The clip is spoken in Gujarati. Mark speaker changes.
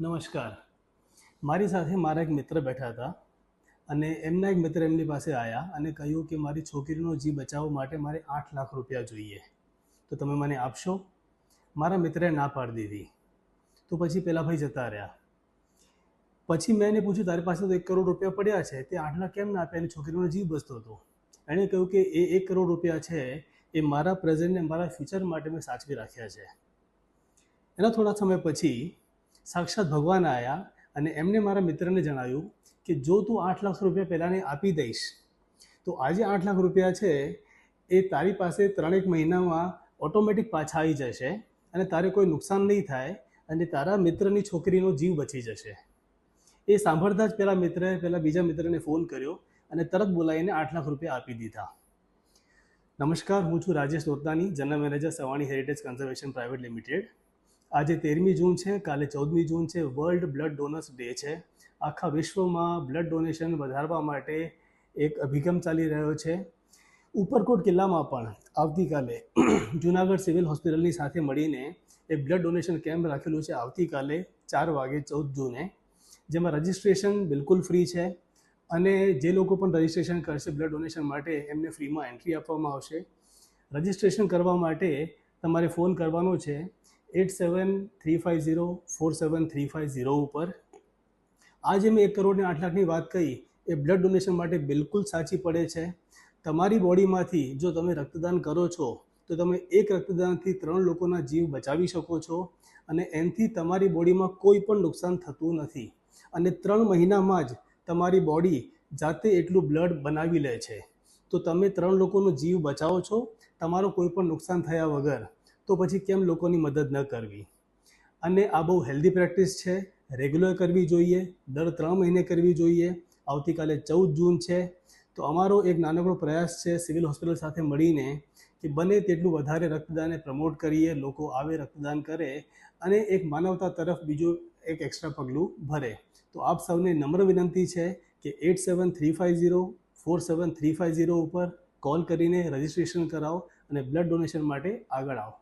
Speaker 1: નમસ્કાર. મારી સાથે મારા એક મિત્ર બેઠા હતા અને એમના એક મિત્ર એમની પાસે આવ્યા અને કહ્યું કે મારી છોકરીનો જીવ બચાવવા માટે મારે આઠ લાખ રૂપિયા જોઈએ. તો તમે મને આપશો? મારા મિત્રએ ના પાડી દીધી. તો પછી પેલા ભાઈ જતા રહ્યા. પછી મેં એને પૂછ્યું, તારી પાસે તો એક કરોડ રૂપિયા પડ્યા છે, તે આઠ લાખ કેમ ના આપ્યા? એની છોકરીનો જીવ બચતો હતો. એણે કહ્યું કે, એ એક કરોડ રૂપિયા છે, એ મારા પ્રેઝન્ટને મારા ફ્યુચર માટે મેં સાચવી રાખ્યા છે. એના થોડા સમય પછી સાક્ષાત ભગવાન આવ્યા અને એમને મારા મિત્રને જણાવ્યું કે જો તું આઠ લાખ રૂપિયા પહેલાંને આપી દઈશ, તો આજે આઠ લાખ રૂપિયા છે એ તારી પાસે ત્રણેક મહિનામાં ઓટોમેટિક પાછા આવી જશે અને તારે કોઈ નુકસાન નહીં થાય અને તારા મિત્રની છોકરીનો જીવ બચી જશે. એ સાંભળતા જ પેલા મિત્રએ, પેલા બીજા મિત્રને ફોન કર્યો અને તરત બોલાવીને આઠ લાખ રૂપિયા આપી દીધા. નમસ્કાર, હું છું Rajesh Dotani general manager Savani heritage conservation private limited. આજે તેરમી જૂન છે, કાલે ચૌદમી જૂન છે વર્લ્ડ બ્લડ ડોનર્સ ડે છે. આખા વિશ્વમાં બ્લડ ડોનેશન વધારવા માટે એક અભિગમ ચાલી રહ્યો છે. ઉપરકોટ કિલ્લામાં પણ આવતીકાલે જુનાગઢ સિવિલ હોસ્પિટલની સાથે મળીને એક બ્લડ ડોનેશન કેમ્પ રાખેલું છે આવતીકાલે ચાર વાગે ચૌદ જૂને. જેમાં રજિસ્ટ્રેશન બિલકુલ ફ્રી છે અને જે લોકો પણ રજિસ્ટ્રેશન કરશે બ્લડ ડોનેશન માટે એમને ફ્રીમાં એન્ટ્રી આપવામાં આવશે. રજિસ્ટ્રેશન કરવા માટે તમારે ફોન કરવાનો છે eight seven three five zero four seven three five zero ઉપર. આજે મેં એક કરોડને આઠ લાખની વાત કહી એ બ્લડ ડોનેશન માટે બિલકુલ સાચી પડે છે. તમારી બોડીમાંથી જો તમે રક્તદાન કરો છો, તો તમે એક રક્તદાનથી ત્રણ લોકોના જીવ બચાવી શકો છો અને એનાથી તમારી બોડીમાં કોઈ પણ નુકસાન થતું નથી. અને ત્રણ મહિનામાં જ તમારી બોડી જાતે એટલું બ્લડ બનાવી લે છે. તો તમે ત્રણ લોકોનો જીવ બચાવો છો, તમારો કોઈ પણ નુકસાન થયા વગર. તો પછી કેમ લોકોની મદદ ન કરવી? અને આ બહુ હેલ્ધી પ્રેક્ટિસ છે. રેગ્યુલર કરવી જોઈએ. દર ત્રણ મહિને કરવી જોઈએ. આવતીકાલે ચૌદ જૂન છે. તો અમારો એક નાનકડો પ્રયાસ છે સિવિલ હોસ્પિટલ સાથે મળીને કે બને તેટલું વધારે રક્તદાનને પ્રમોટ કરીએ, લોકો આવે, રક્તદાન કરે અને એક માનવતા તરફ બીજું એક એક્સ્ટ્રા પગલું ભરે. તો આપ સૌને નમ્ર વિનંતી છે કે eight seven three five zero four seven three five zero ઉપર કોલ કરીને રજિસ્ટ્રેશન કરાવો અને બ્લડ ડોનેશન માટે આગળ આવો.